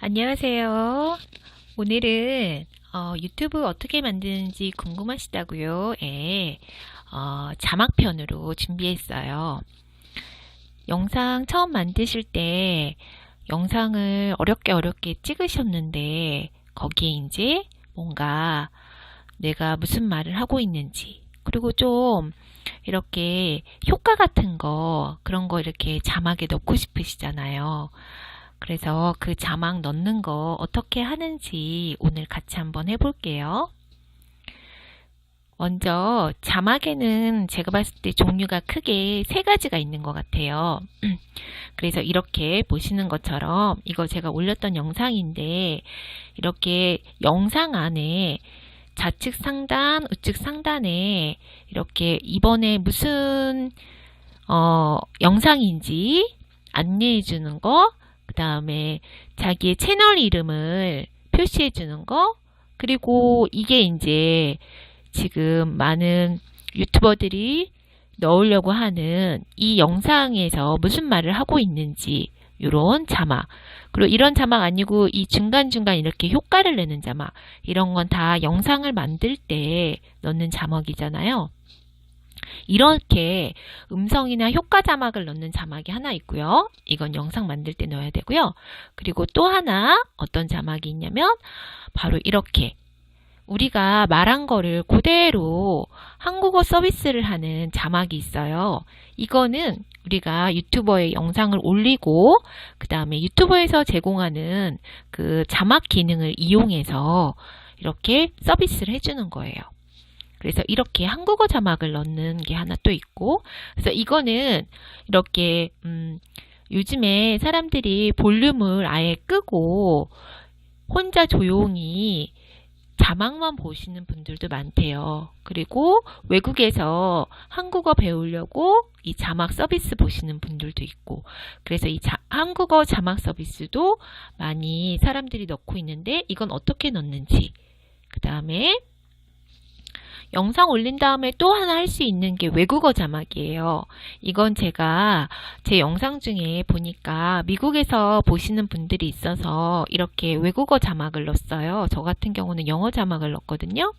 안녕하세요. 오늘은 어, 유튜브 어떻게 만드는지 궁금하시다고요? 예, 어, 자막편으로 준비했어요. 영상 처음 만드실 때 영상을 어렵게 어렵게 찍으셨는데 거기에 이제 뭔가 내가 무슨 말을 하고 있는지 그리고 좀 이렇게 효과 같은 거 그런 거 이렇게 자막에 넣고 싶으시잖아요. 그래서 그 자막 넣는 거 어떻게 하는지 오늘 같이 한번 해볼게요. 먼저 자막에는 제가 봤을 때 종류가 크게 세 가지가 있는 것 같아요. 그래서 이렇게 보시는 것처럼 이거 제가 올렸던 영상인데 이렇게 영상 안에 좌측 상단, 우측 상단에 이렇게 이번에 무슨 어, 영상인지 안내해 주는 거, 그 다음에 자기의 채널 이름을 표시해 주는 거, 그리고 이게 이제 지금 많은 유튜버들이 넣으려고 하는 이 영상에서 무슨 말을 하고 있는지 이런 자막 그리고 이런 자막 아니고 이 중간중간 이렇게 효과를 내는 자막 이런 건 다 영상을 만들 때 넣는 자막이잖아요. 이렇게 음성이나 효과 자막을 넣는 자막이 하나 있고요. 이건 영상 만들 때 넣어야 되고요. 그리고 또 하나 어떤 자막이 있냐면 바로 이렇게 우리가 말한 거를 그대로 한국어 서비스를 하는 자막이 있어요. 이거는 우리가 유튜버의 영상을 올리고 그 다음에 유튜버에서 제공하는 그 자막 기능을 이용해서 이렇게 서비스를 해주는 거예요. 그래서 이렇게 한국어 자막을 넣는 게 하나 또 있고 그래서 이거는 이렇게 음, 요즘에 사람들이 볼륨을 아예 끄고 혼자 조용히 자막만 보시는 분들도 많대요. 그리고 외국에서 한국어 배우려고 이 자막 서비스 보시는 분들도 있고, 그래서 이 자, 한국어 자막 서비스도 많이 사람들이 넣고 있는데, 이건 어떻게 넣는지, 그 다음에 영상 올린 다음에 또 하나 할 수 있는 게 외국어 자막이에요. 이건 제가 제 영상 중에 보니까 미국에서 보시는 분들이 있어서 이렇게 외국어 자막을 넣었어요. 저 같은 경우는 영어 자막을 넣었거든요.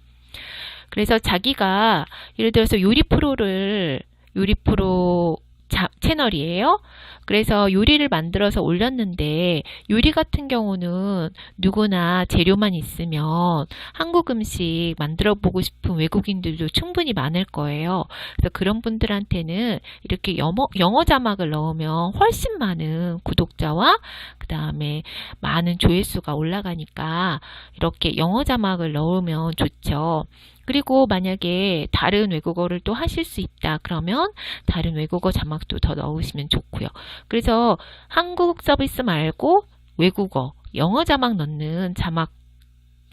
그래서 자기가 예를 들어서 요리 프로를 요리 프로 자, 채널이에요. 그래서 요리를 만들어서 올렸는데 요리 같은 경우는 누구나 재료만 있으면 한국 음식 만들어 보고 싶은 외국인들도 충분히 많을 거예요. 그래서 그런 분들한테는 이렇게 영어, 영어 자막을 넣으면 훨씬 많은 구독자와 그 다음에 많은 조회수가 올라가니까 이렇게 영어 자막을 넣으면 좋죠. 그리고 만약에 다른 외국어를 또 하실 수 있다 그러면 다른 외국어 자막도 더 넣으시면 좋고요. 그래서 한국 서비스 말고 외국어, 영어 자막 넣는 자막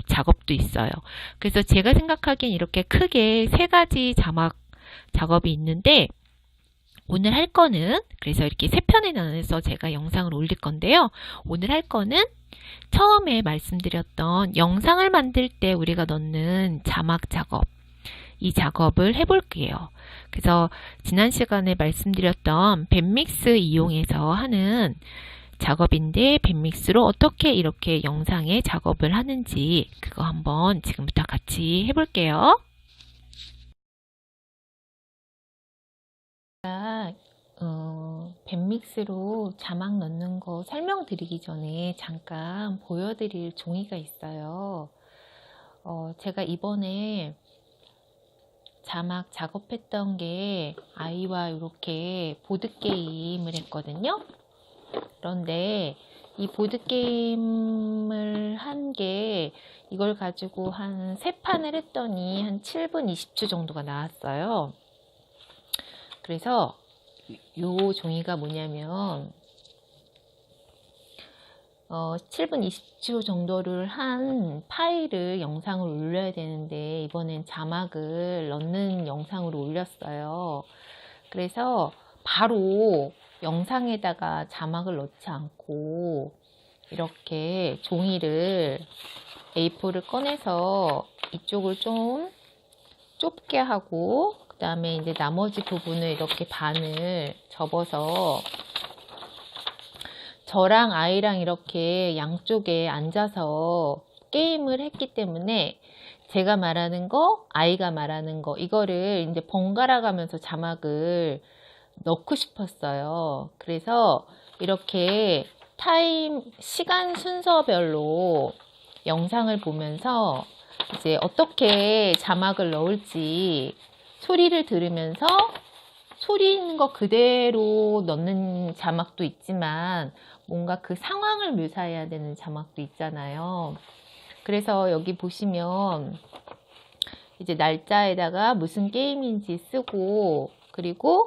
작업도 있어요. 그래서 제가 생각하기엔 이렇게 크게 세 가지 자막 작업이 있는데 오늘 할 거는 그래서 이렇게 세 편에 나눠서 제가 영상을 올릴 건데요. 오늘 할 거는 처음에 말씀드렸던 영상을 만들 때 우리가 넣는 자막 작업 이 작업을 해볼게요. 그래서 지난 시간에 말씀드렸던 밴믹스 이용해서 하는 작업인데 밴믹스로 어떻게 이렇게 영상에 작업을 하는지 그거 한번 지금부터 같이 해볼게요. 어, 밴믹스로 자막 넣는 거 설명드리기 전에 잠깐 보여드릴 종이가 있어요. 어, 제가 이번에 자막 작업했던 게 아이와 이렇게 보드게임을 했거든요. 그런데 이 보드게임을 한 게 이걸 가지고 한세 판을 했더니 한 7분 20초 정도가 나왔어요. 그래서 요 종이가 뭐냐면 어, 7분 20초 정도를 한 파일을 영상을 올려야 되는데 이번엔 자막을 넣는 영상으로 올렸어요. 그래서 바로 영상에다가 자막을 넣지 않고 이렇게 종이를 A4를 꺼내서 이쪽을 좀 좁게 하고 그 다음에 이제 나머지 부분을 이렇게 반을 접어서 저랑 아이랑 이렇게 양쪽에 앉아서 게임을 했기 때문에 제가 말하는 거, 아이가 말하는 거, 이거를 이제 번갈아 가면서 자막을 넣고 싶었어요. 그래서 이렇게 타임, 시간 순서별로 영상을 보면서 이제 어떻게 자막을 넣을지 소리를 들으면서 소리 있는 거 그대로 넣는 자막도 있지만 뭔가 그 상황을 묘사해야 되는 자막도 있잖아요. 그래서 여기 보시면 이제 날짜에다가 무슨 게임인지 쓰고 그리고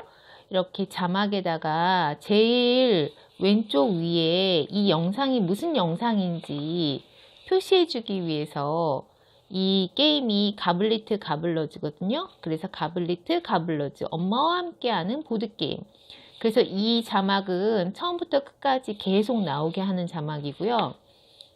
이렇게 자막에다가 제일 왼쪽 위에 이 영상이 무슨 영상인지 표시해 주기 위해서 이 게임이 가블리트 가블러즈거든요. 그래서 가블리트 가블러즈 엄마와 함께하는 보드게임. 그래서 이 자막은 처음부터 끝까지 계속 나오게 하는 자막이고요.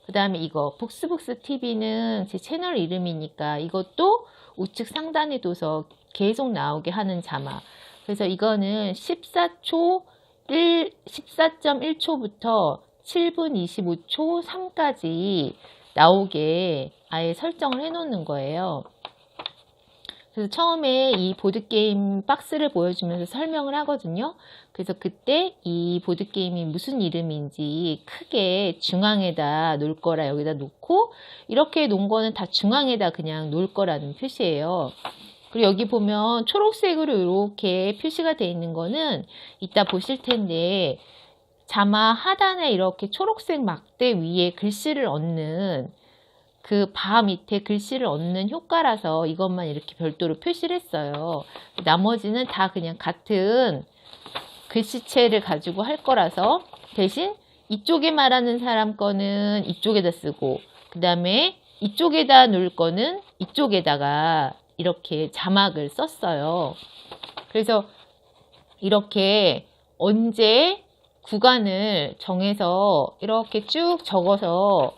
그 다음에 이거 북스북스 TV는 제 채널 이름이니까 이것도 우측 상단에 둬서 계속 나오게 하는 자막. 그래서 이거는 14초 1, 14.1초부터 7분 25초 3까지 나오게 아예 설정을 해 놓는 거예요. 그래서 처음에 이 보드게임 박스를 보여주면서 설명을 하거든요. 그래서 그때 이 보드게임이 무슨 이름인지 크게 중앙에다 놓을 거라 여기다 놓고 이렇게 놓은 거는 다 중앙에다 그냥 놓을 거라는 표시예요. 그리고 여기 보면 초록색으로 이렇게 표시가 되어 있는 거는 이따 보실 텐데 자막 하단에 이렇게 초록색 막대 위에 글씨를 얹는 그 바 밑에 글씨를 얹는 효과라서 이것만 이렇게 별도로 표시를 했어요. 나머지는 다 그냥 같은 글씨체를 가지고 할 거라서 대신 이쪽에 말하는 사람 거는 이쪽에다 쓰고 그 다음에 이쪽에다 놓을 거는 이쪽에다가 이렇게 자막을 썼어요. 그래서 이렇게 언제 구간을 정해서 이렇게 쭉 적어서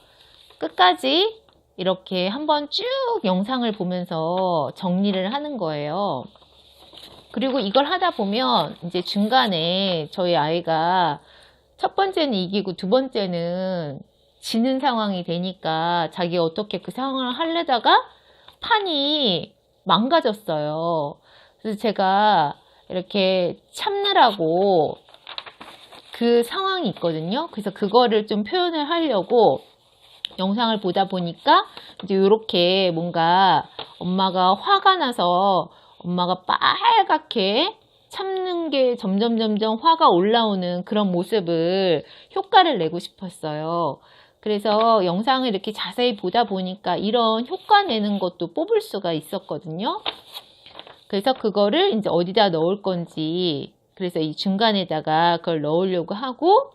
끝까지 이렇게 한번 쭉 영상을 보면서 정리를 하는 거예요. 그리고 이걸 하다 보면 이제 중간에 저희 아이가 첫 번째는 이기고 두 번째는 지는 상황이 되니까 자기 어떻게 그 상황을 하려다가 판이 망가졌어요. 그래서 제가 이렇게 참느라고 그 상황이 있거든요. 그래서 그거를 좀 표현을 하려고 영상을 보다 보니까 이제 이렇게 뭔가 엄마가 화가 나서 엄마가 빨갛게 참는 게 점점 점점 화가 올라오는 그런 모습을 효과를 내고 싶었어요. 그래서 영상을 이렇게 자세히 보다 보니까 이런 효과 내는 것도 뽑을 수가 있었거든요. 그래서 그거를 이제 어디다 넣을 건지 그래서 이 중간에다가 그걸 넣으려고 하고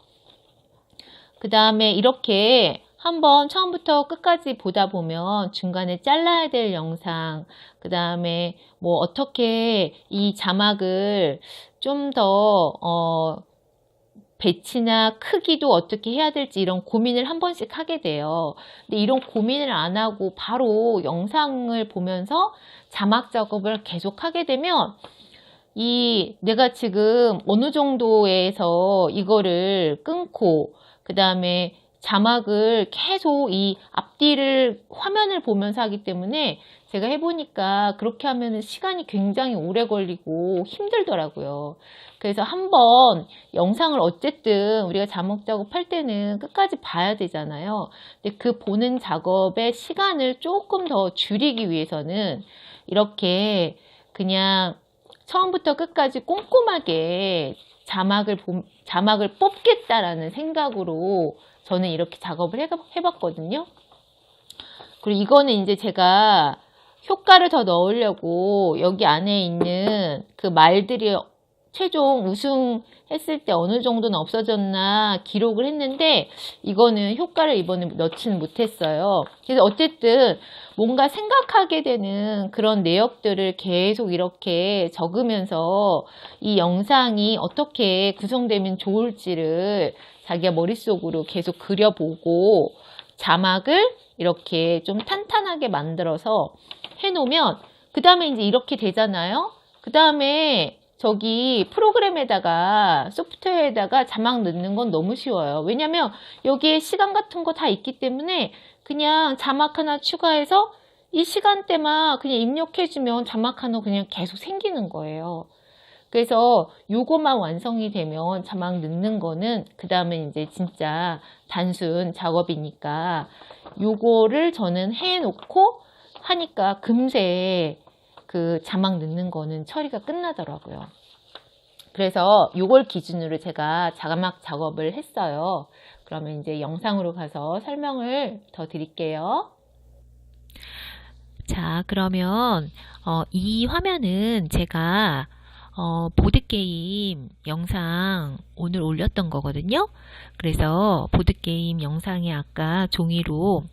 그 다음에 이렇게 한번 처음부터 끝까지 보다 보면 중간에 잘라야 될 영상, 그 다음에 뭐 어떻게 이 자막을 좀 더, 어, 배치나 크기도 어떻게 해야 될지 이런 고민을 한 번씩 하게 돼요. 근데 이런 고민을 안 하고 바로 영상을 보면서 자막 작업을 계속 하게 되면 이 내가 지금 어느 정도에서 이거를 끊고 그 다음에 자막을 계속 이 앞뒤를 화면을 보면서 하기 때문에 제가 해보니까 그렇게 하면 시간이 굉장히 오래 걸리고 힘들더라고요. 그래서 한번 영상을 어쨌든 우리가 자막 작업할 때는 끝까지 봐야 되잖아요. 근데 그 보는 작업의 시간을 조금 더 줄이기 위해서는 이렇게 그냥 처음부터 끝까지 꼼꼼하게 자막을 자막을 뽑겠다라는 생각으로 저는 이렇게 작업을 해, 해봤거든요. 그리고 이거는 이제 제가 효과를 더 넣으려고 여기 안에 있는 그 말들이 최종 우승했을 때 어느 정도는 없어졌나 기록을 했는데 이거는 효과를 이번에 넣지는 못했어요. 그래서 어쨌든 뭔가 생각하게 되는 그런 내역들을 계속 이렇게 적으면서 이 영상이 어떻게 구성되면 좋을지를 자기가 머릿속으로 계속 그려보고 자막을 이렇게 좀 탄탄하게 만들어서 해놓으면 그 다음에 이제 이렇게 되잖아요. 그 다음에 저기 프로그램에다가 소프트웨어에다가 자막 넣는 건 너무 쉬워요. 왜냐면 여기에 시간 같은 거 다 있기 때문에 그냥 자막 하나 추가해서 이 시간대만 그냥 입력해주면 자막 하나 그냥 계속 생기는 거예요. 그래서 요거만 완성이 되면 자막 넣는 거는 그 다음에 이제 진짜 단순 작업이니까 요거를 저는 해놓고 하니까 금세 그 자막 넣는 거는 처리가 끝나더라고요. 그래서 요걸 기준으로 제가 자막 작업을 했어요. 그러면 이제 영상으로 가서 설명을 더 드릴게요. 자, 그러면 어, 이 화면은 제가 어, 보드게임 영상 오늘 올렸던 거거든요. 그래서 보드게임 영상에 아까 종이로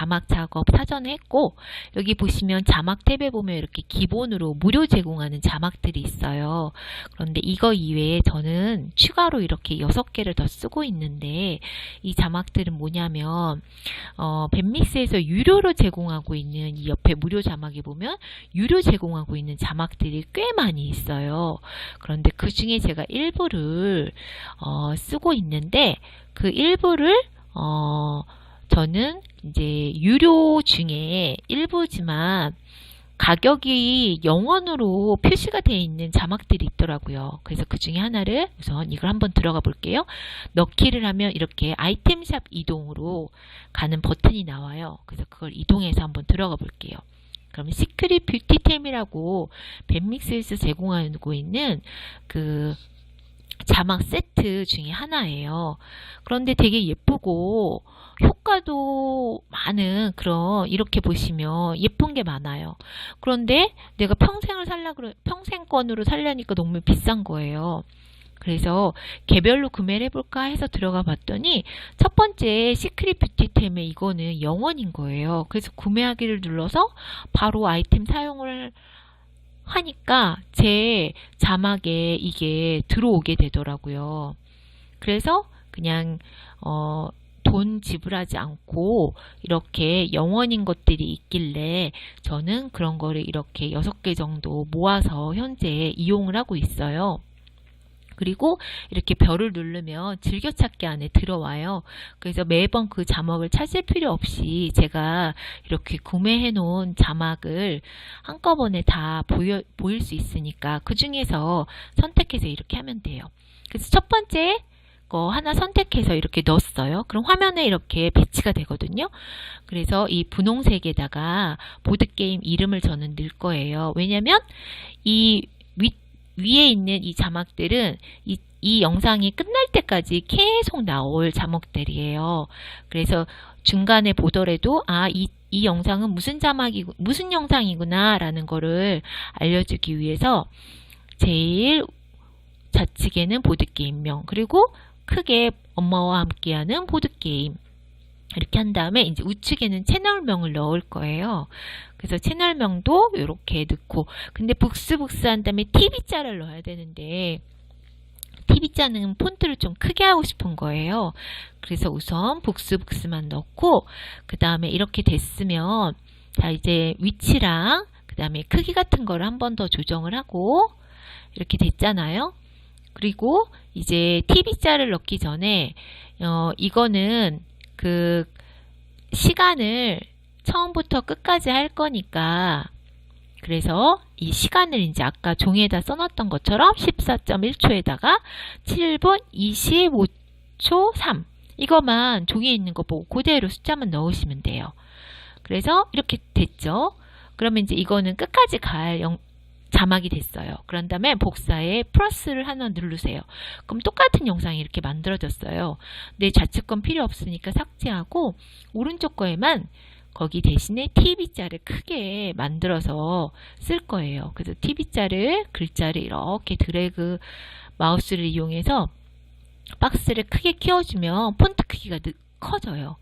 자막 작업 사전에 했고 여기 보시면 자막 탭에 보면 이렇게 기본으로 무료 제공하는 자막들이 있어요. 그런데 이거 이외에 저는 추가로 이렇게 6개를 더 쓰고 있는데 이 자막들은 뭐냐면 어, 밴믹스에서 유료로 제공하고 있는 이 옆에 무료 자막에 보면 유료 제공하고 있는 자막들이 꽤 많이 있어요. 그런데 그 중에 제가 일부를 어, 쓰고 있는데 그 일부를 어, 저는 이제 유료 중에 일부지만 가격이 영원으로 표시가 되어 있는 자막들이 있더라고요. 그래서 그 중에 하나를 우선 이걸 한번 들어가 볼게요. 넣기를 하면 이렇게 아이템샵 이동으로 가는 버튼이 나와요. 그래서 그걸 이동해서 한번 들어가 볼게요. 그러면 시크릿 뷰티템이라고 밴믹스에서 제공하고 있는 그 자막 세트 중에 하나예요. 그런데 되게 예쁘고 효과도 많은 그런 이렇게 보시면 예쁜 게 많아요. 그런데 내가 평생을 살라 그러 평생권으로 살려니까 너무 비싼 거예요. 그래서 개별로 구매를 해볼까 해서 들어가 봤더니 첫 번째 시크릿 뷰티템에 이거는 영원인 거예요. 그래서 구매하기를 눌러서 바로 아이템 사용을 하니까 제 자막에 이게 들어오게 되더라고요. 그래서 그냥 어, 돈 지불하지 않고 이렇게 영원인 것들이 있길래 저는 그런 거를 이렇게 6개 정도 모아서 현재 이용을 하고 있어요. 그리고 이렇게 별을 누르면 즐겨찾기 안에 들어와요. 그래서 매번 그 자막을 찾을 필요 없이 제가 이렇게 구매해 놓은 자막을 한꺼번에 다 보여, 보일 수 있으니까 그 중에서 선택해서 이렇게 하면 돼요. 그래서 첫 번째 거 하나 선택해서 이렇게 넣었어요. 그럼 화면에 이렇게 배치가 되거든요. 그래서 이 분홍색에다가 보드게임 이름을 저는 넣을 거예요. 왜냐면 이 위, 위에 있는 이 자막들은 이, 이 영상이 끝날 때까지 계속 나올 자막들이에요. 그래서 중간에 보더라도 아, 이, 이 영상은 무슨 자막이 무슨 영상이구나 라는 거를 알려주기 위해서 제일 좌측에는 보드게임명 그리고 크게 엄마와 함께하는 보드게임 이렇게 한 다음에 이제 우측에는 채널명을 넣을 거예요. 그래서 채널명도 이렇게 넣고 근데 북스북스 한 다음에 TV자를 넣어야 되는데 TV자는 폰트를 좀 크게 하고 싶은 거예요. 그래서 우선 북스북스만 넣고 그 다음에 이렇게 됐으면 자 이제 위치랑 그 다음에 크기 같은 거를 한 번 더 조정을 하고 이렇게 됐잖아요. 그리고 이제 TV자를 넣기 전에 어, 이거는 그 시간을 처음부터 끝까지 할 거니까 그래서 이 시간을 이제 아까 종이에다 써놨던 것처럼 14.1초에다가 7분 25초 3 이것만 종이에 있는 거 보고 그대로 숫자만 넣으시면 돼요. 그래서 이렇게 됐죠. 그러면 이제 이거는 끝까지 갈 영, 자막이 됐어요. 그런 다음에 복사에 플러스를 하나 누르세요. 그럼 똑같은 영상이 이렇게 만들어졌어요. 내 좌측 건 필요 없으니까 삭제하고 오른쪽 거에만 거기 대신에 TV자를 크게 만들어서 쓸 거예요. 그래서 TV자를 글자를 이렇게 드래그 마우스를 이용해서 박스를 크게 키워주면 폰트 크기가 느- 커져요.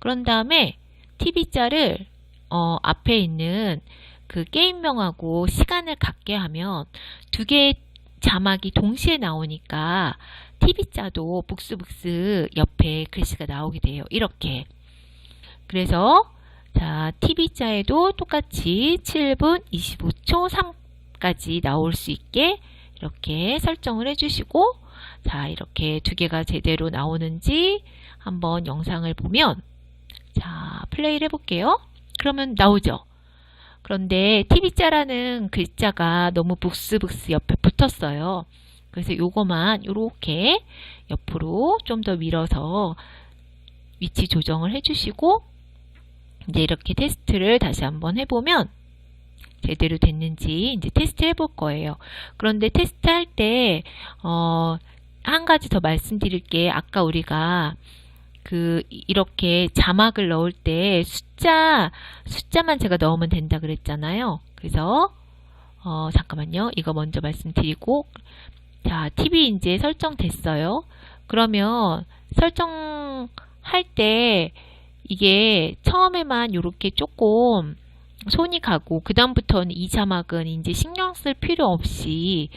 그런 다음에 TV자를 어, 앞에 있는 그 게임명하고 시간을 같게 하면 두 개의 자막이 동시에 나오니까 TV자도 북스북스 옆에 글씨가 나오게 돼요. 이렇게. 그래서 자 TV자에도 똑같이 7분 25초 3까지 나올 수 있게 이렇게 설정을 해주시고 자 이렇게 두 개가 제대로 나오는지 한번 영상을 보면 자 플레이를 해볼게요. 그러면 나오죠. 그런데 TV자라는 글자가 너무 북스북스 옆에 붙었어요. 그래서 요거만 이렇게 옆으로 좀 더 밀어서 위치 조정을 해주시고 이제 이렇게 테스트를 다시 한번 해보면 제대로 됐는지 이제 테스트 해볼 거예요. 그런데 테스트 할 때, 어, 한 가지 더 말씀드릴 게 아까 우리가 그 이렇게 자막을 넣을 때 숫자 숫자만 제가 넣으면 된다 그랬잖아요. 그래서 어 잠깐만요. 이거 먼저 말씀드리고 자 TV 이제 설정됐어요. 그러면 설정할 때 이게 처음에만 이렇게 조금 손이 가고 그 다음부터는 이 자막은 이제 신경 쓸 필요 없이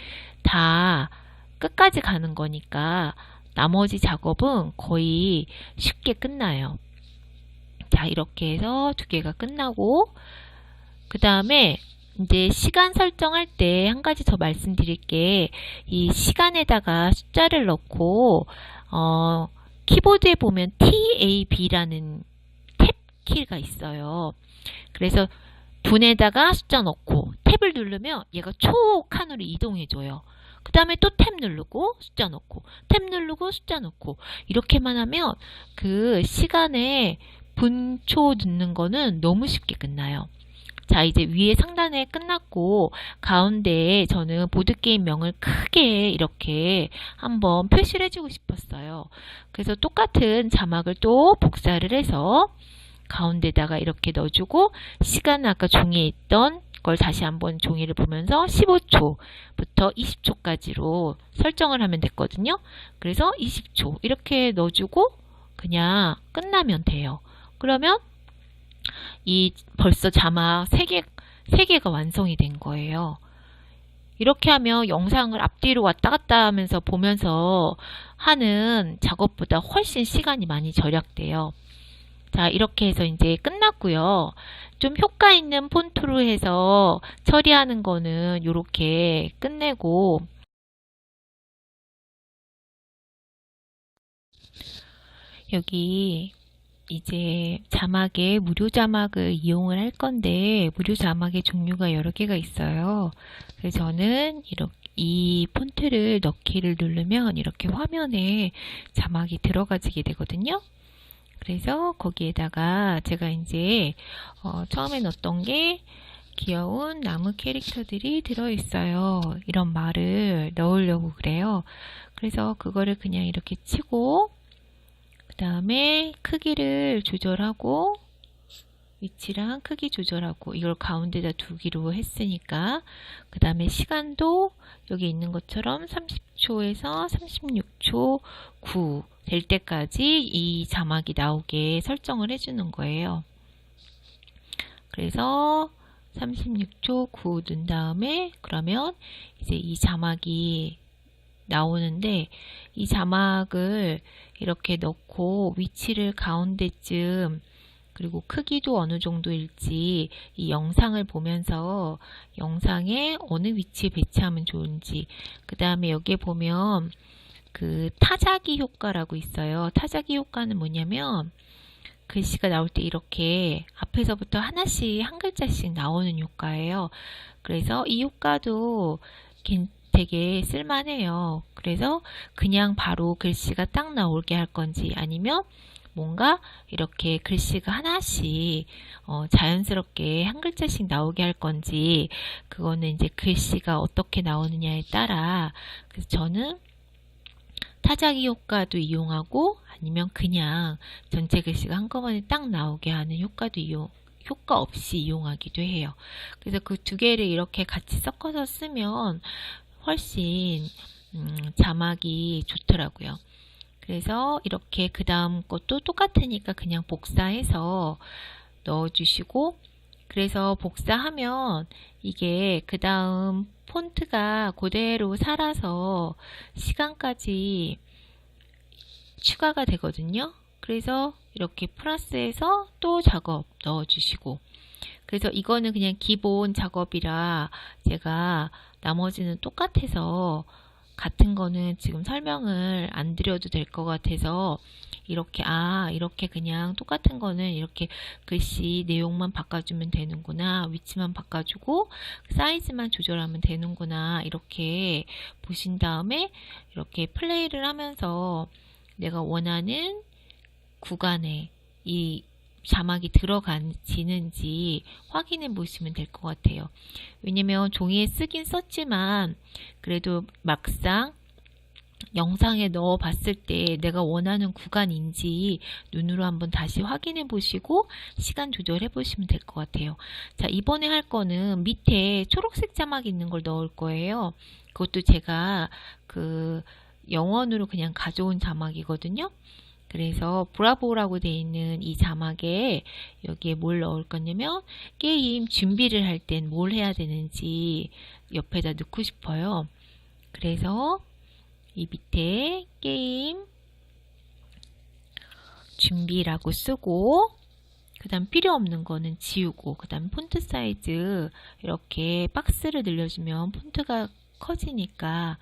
다 끝까지 가는 거니까 나머지 작업은 거의 쉽게 끝나요. 자, 이렇게 해서 두 개가 끝나고, 그 다음에 이제 시간 설정할 때 한 가지 더 말씀드릴 게, 이 시간에다가 숫자를 넣고, 어, 키보드에 보면 TAB라는 탭 키가 있어요. 그래서 분에다가 숫자 넣고 탭을 누르면 얘가 초 칸으로 이동해줘요. 그 다음에 또 탭 누르고 숫자 넣고 탭 누르고 숫자 넣고 이렇게만 하면 그 시간에 분초 넣는 거는 너무 쉽게 끝나요. 자 이제 위에 상단에 끝났고 가운데에 저는 보드게임 명을 크게 이렇게 한번 표시를 해주고 싶었어요. 그래서 똑같은 자막을 또 복사를 해서 가운데다가 이렇게 넣어주고 시간 아까 종이에 있던 걸 다시 한번 종이를 보면서 15초부터 20초까지로 설정을 하면 됐거든요. 그래서 20초 이렇게 넣어주고 그냥 끝나면 돼요. 그러면 이 벌써 자막 3개, 3개가 완성이 된 거예요. 이렇게 하면 영상을 앞뒤로 왔다 갔다 하면서 보면서 하는 작업보다 훨씬 시간이 많이 절약돼요. 자, 이렇게 해서 이제 끝났고요. 좀 효과 있는 폰트로 해서 처리하는 거는 이렇게 끝내고 여기 이제 자막에 무료 자막을 이용을 할 건데 무료 자막의 종류가 여러 개가 있어요. 그래서 저는 이렇게 이 폰트를 넣기를 누르면 이렇게 화면에 자막이 들어가지게 되거든요. 그래서 거기에다가 제가 이제 어, 처음에 넣었던 게 귀여운 나무 캐릭터들이 들어있어요. 이런 말을 넣으려고 그래요. 그래서 그거를 그냥 이렇게 치고 그 다음에 크기를 조절하고 위치랑 크기 조절하고 이걸 가운데다 두기로 했으니까 그 다음에 시간도 여기 있는 것처럼 30초에서 36초 9 될 때까지 이 자막이 나오게 설정을 해주는 거예요. 그래서 36초 9 넣은 다음에 그러면 이제 이 자막이 나오는데 이 자막을 이렇게 넣고 위치를 가운데쯤 그리고 크기도 어느 정도일지 이 영상을 보면서 영상에 어느 위치에 배치하면 좋은지 그 다음에 여기에 보면 그 타자기 효과라고 있어요. 타자기 효과는 뭐냐면 글씨가 나올 때 이렇게 앞에서부터 하나씩 한 글자씩 나오는 효과예요. 그래서 이 효과도 되게 쓸만해요. 그래서 그냥 바로 글씨가 딱 나오게 할 건지 아니면 뭔가 이렇게 글씨가 하나씩 어, 자연스럽게 한 글자씩 나오게 할 건지 그거는 이제 글씨가 어떻게 나오느냐에 따라 그래서 저는 타자기 효과도 이용하고 아니면 그냥 전체 글씨가 한꺼번에 딱 나오게 하는 효과도 이용 효과 없이 이용하기도 해요. 그래서 그 두 개를 이렇게 같이 섞어서 쓰면 훨씬 음, 자막이 좋더라고요. 그래서 이렇게 그 다음 것도 똑같으니까 그냥 복사해서 넣어주시고 그래서 복사하면 이게 그 다음 폰트가 그대로 살아서 시간까지 추가가 되거든요. 그래서 이렇게 플러스해서 또 작업 넣어주시고 그래서 이거는 그냥 기본 작업이라 제가 나머지는 똑같아서 같은 거는 지금 설명을 안 드려도 될 것 같아서 이렇게 아 이렇게 그냥 똑같은 거는 이렇게 글씨 내용만 바꿔주면 되는구나 위치만 바꿔주고 사이즈만 조절하면 되는구나 이렇게 보신 다음에 이렇게 플레이를 하면서 내가 원하는 구간에 이 자막이 들어가지는지 확인해 보시면 될 것 같아요. 왜냐면 종이에 쓰긴 썼지만 그래도 막상 영상에 넣어 봤을 때 내가 원하는 구간인지 눈으로 한번 다시 확인해 보시고 시간 조절해 보시면 될 것 같아요. 자, 이번에 할 거는 밑에 초록색 자막 있는 걸 넣을 거예요. 그것도 제가 그 영원으로 그냥 가져온 자막이거든요. 그래서 브라보라고 되어 있는 이 자막에 여기에 뭘 넣을 거냐면 게임 준비를 할 땐 뭘 해야 되는지 옆에다 넣고 싶어요. 그래서 이 밑에 게임 준비라고 쓰고 그 다음 필요 없는 거는 지우고 그 다음 폰트 사이즈 이렇게 박스를 늘려주면 폰트가 커지니까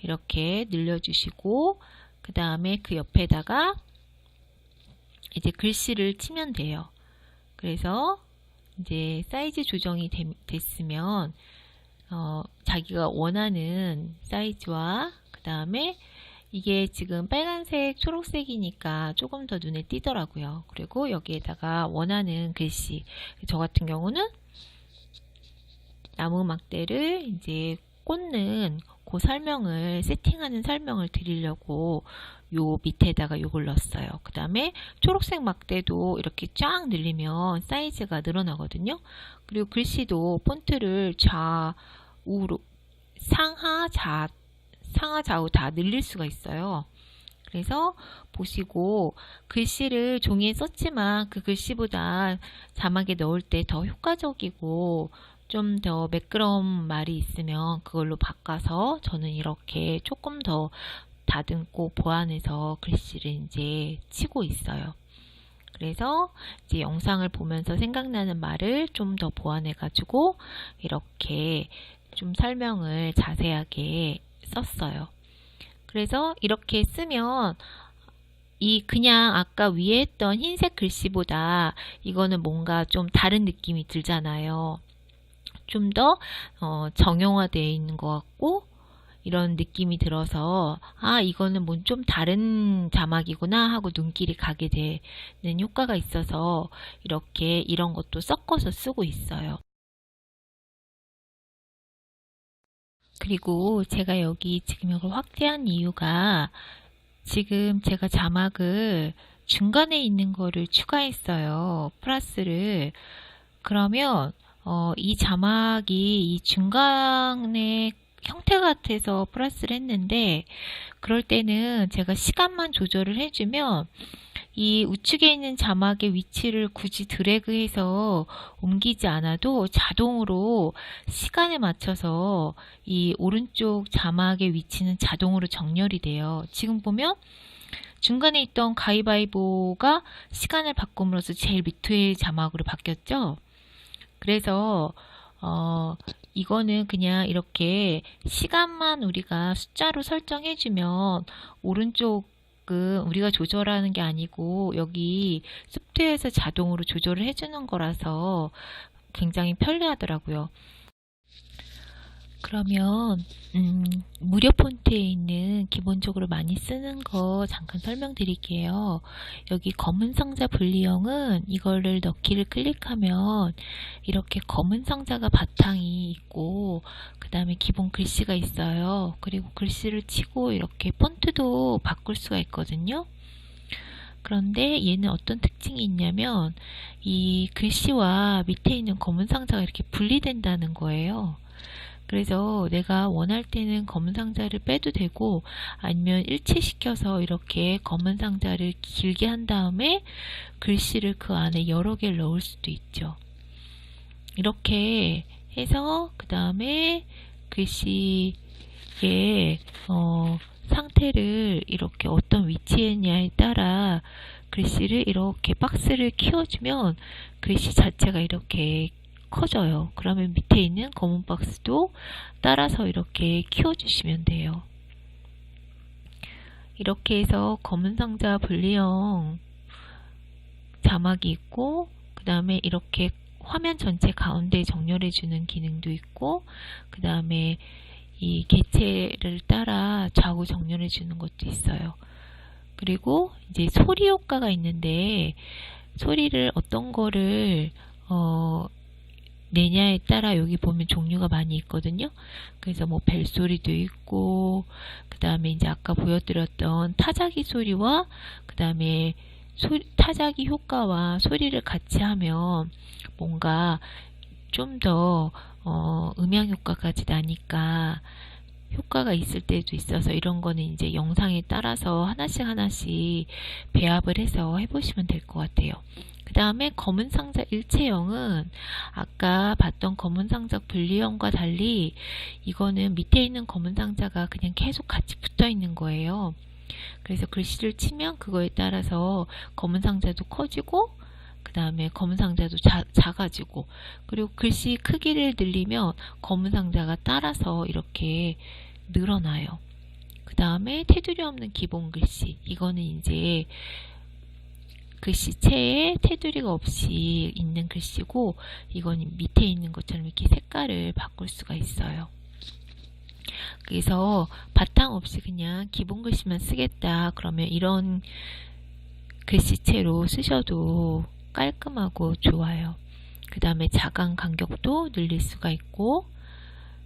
이렇게 늘려주시고 그 다음에 그 옆에다가 이제 글씨를 치면 돼요. 그래서 이제 사이즈 조정이 되, 됐으면 어, 자기가 원하는 사이즈와 그 다음에 이게 지금 빨간색, 초록색이니까 조금 더 눈에 띄더라고요. 그리고 여기에다가 원하는 글씨. 저 같은 경우는 나무 막대를 이제 꽂는 그 설명을 세팅하는 설명을 드리려고 요 밑에다가 요걸 넣었어요. 그 다음에 초록색 막대도 이렇게 쫙 늘리면 사이즈가 늘어나거든요. 그리고 글씨도 폰트를 좌 우로 상하 좌 상하 좌우 다 늘릴 수가 있어요. 그래서 보시고 글씨를 종이에 썼지만 그 글씨보다 자막에 넣을 때 더 효과적이고 좀 더 매끄러운 말이 있으면 그걸로 바꿔서 저는 이렇게 조금 더 다듬고 보완해서 글씨를 이제 치고 있어요. 그래서 이제 영상을 보면서 생각나는 말을 좀 더 보완해 가지고 이렇게 좀 설명을 자세하게 썼어요. 그래서 이렇게 쓰면 이 그냥 아까 위에 했던 흰색 글씨보다 이거는 뭔가 좀 다른 느낌이 들잖아요. 좀더 어, 정형화되어 있는 것 같고 이런 느낌이 들어서 아 이거는 뭐좀 다른 자막이구나 하고 눈길이 가게 되는 효과가 있어서 이렇게 이런 것도 섞어서 쓰고 있어요. 그리고 제가 여기 지금 이걸 확대한 이유가 지금 제가 자막을 중간에 있는 거를 추가했어요. 플러스를. 그러면 어, 이 자막이 이 중간에 형태 같아서 플러스를 했는데 그럴 때는 제가 시간만 조절을 해주면 이 우측에 있는 자막의 위치를 굳이 드래그해서 옮기지 않아도 자동으로 시간에 맞춰서 이 오른쪽 자막의 위치는 자동으로 정렬이 돼요. 지금 보면 중간에 있던 가위바위보가 시간을 바꿈으로써 제일 밑에 자막으로 바뀌었죠. 그래서 어, 이거는 그냥 이렇게 시간만 우리가 숫자로 설정해주면 오른쪽 은 우리가 조절하는 게 아니고 여기 소프트웨어에서 자동으로 조절을 해주는 거라서 굉장히 편리하더라고요. 그러면 음, 무료 폰트에 있는 기본적으로 많이 쓰는 거 잠깐 설명드릴게요. 여기 검은 상자 분리형은 이거를 넣기를 클릭하면 이렇게 검은 상자가 바탕이 있고 그 다음에 기본 글씨가 있어요. 그리고 글씨를 치고 이렇게 폰트도 바꿀 수가 있거든요. 그런데 얘는 어떤 특징이 있냐면 이 글씨와 밑에 있는 검은 상자가 이렇게 분리된다는 거예요. 그래서 내가 원할 때는 검은 상자를 빼도 되고 아니면 일치시켜서 이렇게 검은 상자를 길게 한 다음에 글씨를 그 안에 여러 개를 넣을 수도 있죠. 이렇게 해서 그 다음에 글씨의 어, 상태를 이렇게 어떤 위치에 있냐에 따라 글씨를 이렇게 박스를 키워주면 글씨 자체가 이렇게 커져요. 그러면 밑에 있는 검은 박스도 따라서 이렇게 키워주시면 돼요. 이렇게 해서 검은 상자 분리형 자막이 있고 그 다음에 이렇게 화면 전체 가운데 정렬해주는 기능도 있고 그 다음에 이 개체를 따라 좌우 정렬해 주는 것도 있어요. 그리고 이제 소리 효과가 있는데 소리를 어떤 거를 어 내냐에 따라 여기 보면 종류가 많이 있거든요. 그래서 뭐 벨소리도 있고 그 다음에 이제 아까 보여드렸던 타자기 소리와 그 다음에 타자기 효과와 소리를 같이 하면 뭔가 좀더 어, 음향 효과까지 나니까 효과가 있을 때도 있어서 이런 거는 이제 영상에 따라서 하나씩 하나씩 배합을 해서 해보시면 될 것 같아요. 그 다음에 검은 상자 일체형은 아까 봤던 검은 상자 분리형과 달리 이거는 밑에 있는 검은 상자가 그냥 계속 같이 붙어 있는 거예요. 그래서 글씨를 치면 그거에 따라서 검은 상자도 커지고 그 다음에 검은 상자도 자, 작아지고 그리고 글씨 크기를 늘리면 검은 상자가 따라서 이렇게 늘어나요. 그 다음에 테두리 없는 기본 글씨 이거는 이제 글씨체에 테두리가 없이 있는 글씨고 이건 밑에 있는 것처럼 이렇게 색깔을 바꿀 수가 있어요. 그래서 바탕 없이 그냥 기본 글씨만 쓰겠다 그러면 이런 글씨체로 쓰셔도 깔끔하고 좋아요. 그 다음에 자강 간격도 늘릴 수가 있고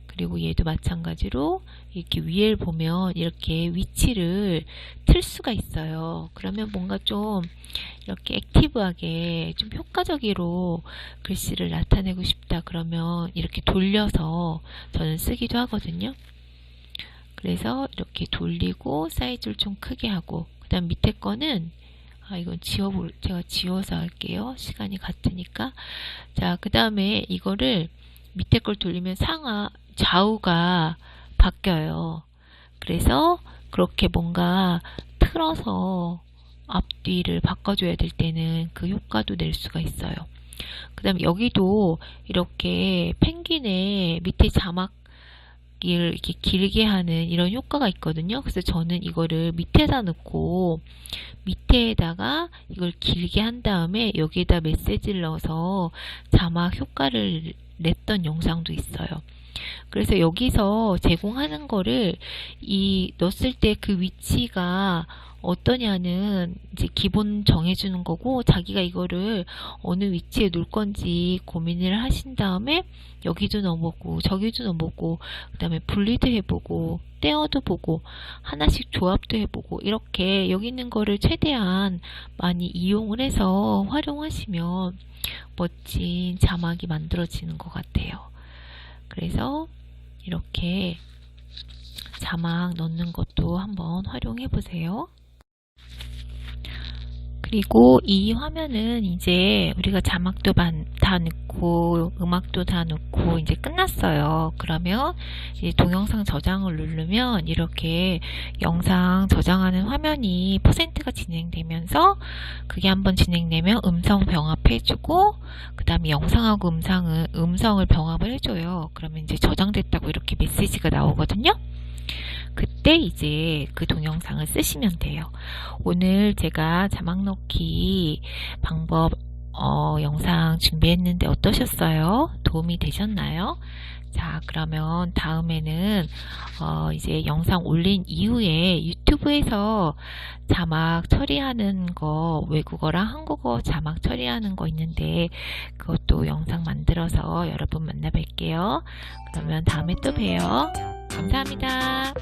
그리고 얘도 마찬가지로 이렇게 위에 보면 이렇게 위치를 틀 수가 있어요. 그러면 뭔가 좀 이렇게 액티브하게 좀 효과적으로 글씨를 나타내고 싶다 그러면 이렇게 돌려서 저는 쓰기도 하거든요. 그래서 이렇게 돌리고 사이즈를 좀 크게 하고 그 다음 밑에 거는 아, 이건 지워볼, 제가 지워서 할게요. 시간이 같으니까. 자, 그 다음에 이거를 밑에 걸 돌리면 상하, 좌우가 바뀌어요. 그래서 그렇게 뭔가 틀어서 앞뒤를 바꿔줘야 될 때는 그 효과도 낼 수가 있어요. 그 다음에 여기도 이렇게 펭귄의 밑에 자막 을 이렇게 길게 하는 이런 효과가 있거든요. 그래서 저는 이거를 밑에다 넣고 밑에다가 이걸 길게 한 다음에 여기에다 메시지를 넣어서 자막 효과를 냈던 영상도 있어요. 그래서 여기서 제공하는 거를 이 넣었을 때 그 위치가 어떠냐는 이제 기본 정해주는 거고 자기가 이거를 어느 위치에 놓을 건지 고민을 하신 다음에 여기도 넣어보고 저기도 넣어보고 그 다음에 분리도 해보고 떼어도 보고 하나씩 조합도 해보고 이렇게 여기 있는 거를 최대한 많이 이용을 해서 활용하시면 멋진 자막이 만들어지는 것 같아요. 그래서 이렇게 자막 넣는 것도 한번 활용해 보세요. 그리고 이 화면은 이제 우리가 자막도 다 넣고 음악도 다 넣고 이제 끝났어요. 그러면 이제 동영상 저장을 누르면 이렇게 영상 저장하는 화면이 퍼센트가 진행되면서 그게 한번 진행되면 음성 병합해주고 그 다음에 영상하고 음성을 음성을 병합을 해줘요. 그러면 이제 저장됐다고 이렇게 메시지가 나오거든요. 그때 이제 그 동영상을 쓰시면 돼요. 오늘 제가 자막 넣기 방법 어, 영상 준비했는데 어떠셨어요? 도움이 되셨나요? 자, 그러면 다음에는 어, 이제 영상 올린 이후에 유튜브에서 자막 처리하는 거 외국어랑 한국어 자막 처리하는 거 있는데 그것도 영상 만들어서 여러분 만나 뵐게요. 그러면 다음에 또 봬요. 감사합니다.